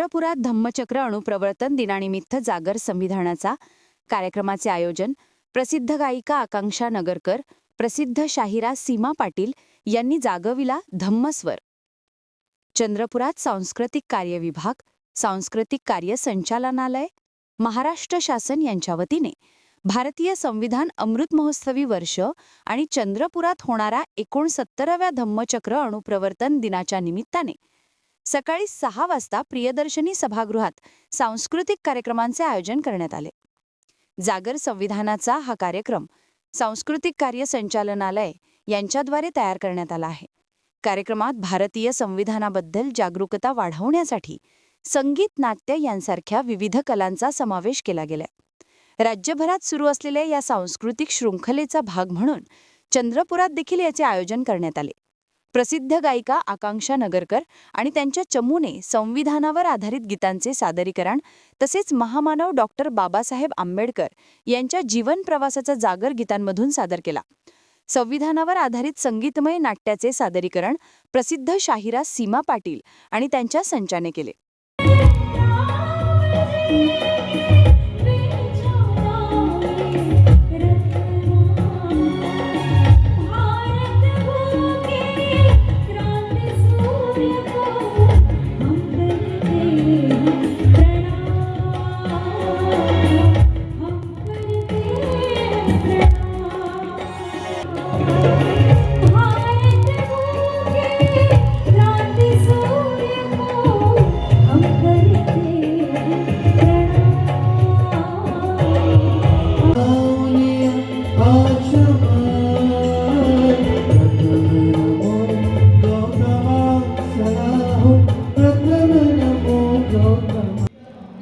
चंद्रपुरात धम्मचक्र अणुप्रवर्तन दिनानिमित्त जागर संविधानाचा कार्यक्रमाचे आयोजन प्रसिद्ध गायिका आकांक्षा नगरकर प्रसिद्ध शाहिरा सीमा पाटील यांनी जागविला धम्मस्वर. चंद्रपुरात सांस्कृतिक कार्य विभाग सांस्कृतिक कार्य संचालनालय महाराष्ट्र शासन यांच्या वतीने भारतीय संविधान अमृत महोत्सवी वर्ष आणि चंद्रपुरात होणारा एकोणसत्तराव्या धम्मचक्र अणुप्रवर्तन दिनाच्या निमित्ताने सकाळी सहा वाजता प्रियदर्शनी सभागृहात सांस्कृतिक कार्यक्रमांचे आयोजन करण्यात आले. जागर संविधानाचा हा कार्यक्रम सांस्कृतिक कार्य संचालनालय यांच्याद्वारे तयार करण्यात आला आहे. कार्यक्रमात भारतीय संविधानाबद्दल जागरूकता वाढवण्यासाठी संगीत नाट्य यांसारख्या विविध कलांचा समावेश केला गेलाय. राज्यभरात सुरू असलेल्या या सांस्कृतिक शृंखलेचा भाग म्हणून चंद्रपुरात देखील याचे आयोजन करण्यात आले. प्रसिद्ध गायिका आकांक्षा नगरकर आणि त्यांच्या चमूने संविधानावर आधारित गीतांचे सादरीकरण तसेच महामानव डॉक्टर बाबासाहेब आंबेडकर यांच्या जीवन प्रवासाचा जागर गीतांमधून सादर केला. संविधानावर आधारित संगीतमय नाट्याचे सादरीकरण प्रसिद्ध शाहिरा सीमा पाटील आणि त्यांच्या संचाने केले.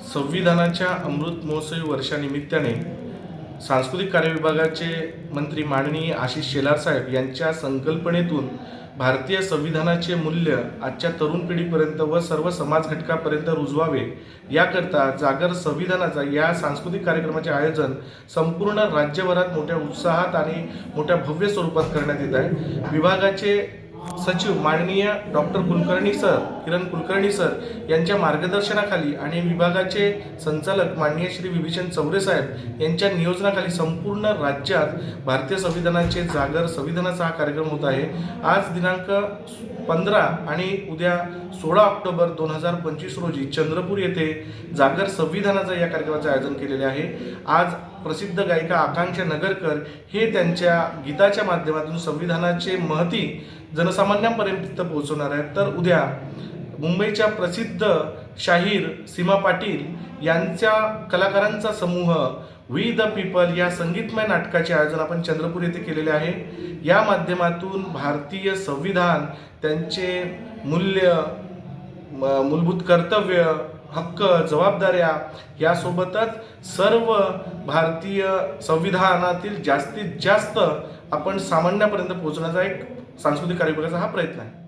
संविधानाच्या अमृत महोत्सवी वर्षानिमित्ताने सांस्कृतिक कार्य विभागाचे मंत्री माननीय आशिष शेलार साहेब यांच्या संकल्पनेतून भारतीय संविधानाचे मूल्य आजच्या तरुण पिढीपर्यंत व सर्व समाज घटकापर्यंत रुजवावे याकरता जागर संविधानाचा या सांस्कृतिक कार्यक्रमाचे आयोजन संपूर्ण राज्यभरात मोठ्या उत्साहात आणि मोठ्या भव्य स्वरूपात करण्यात येत आहे. विभागाचे सचिव माननीय doctor Kulkarni sir Kiran Kulkarni sir यांच्या मार्गदर्शनाखाली आणि विभागाचे संचालक माननीय श्री विभीषण चौरे साहेब यांच्या नियोजनाखाली संपूर्ण राज्यात भारतीय संविधानाचे जागर संविधानाचा हा कार्यक्रम होत आहे. आज दिनांक पंधरा आणि उद्या सोळा ऑक्टोबर दोन हजार पंचवीस रोजी चंद्रपूर येथे जागर संविधानाचं या कार्यक्रमाचे आयोजन केलेले आहे. आज प्रसिद्ध गायिका आकांक्षा नगरकर हे त्यांच्या गीताच्या माध्यमातून संविधानाचे महती जनसामान्यांपर्यंत पोहोचवणार आहेत. तर उद्या मुंबईच्या प्रसिद्ध शाहीर सीमा पाटील यांच्या कलाकारांचा समूह वी द पीपल या संगीतमय नाटकाचे आयोजन आपण चंद्रपूर येथे केलेले आहे. या माध्यमातून भारतीय संविधान त्यांचे मूल्य म- मूलभूत कर्तव्य हक्क जबाबदाऱ्या यासोबतच सर्व भारतीय संविधानातील जास्तीत जास्त आपण सामान्यापर्यंत पोहोचण्याचा एक सांस्कृतिक कार्यक्रमाचा हा प्रयत्न आहे.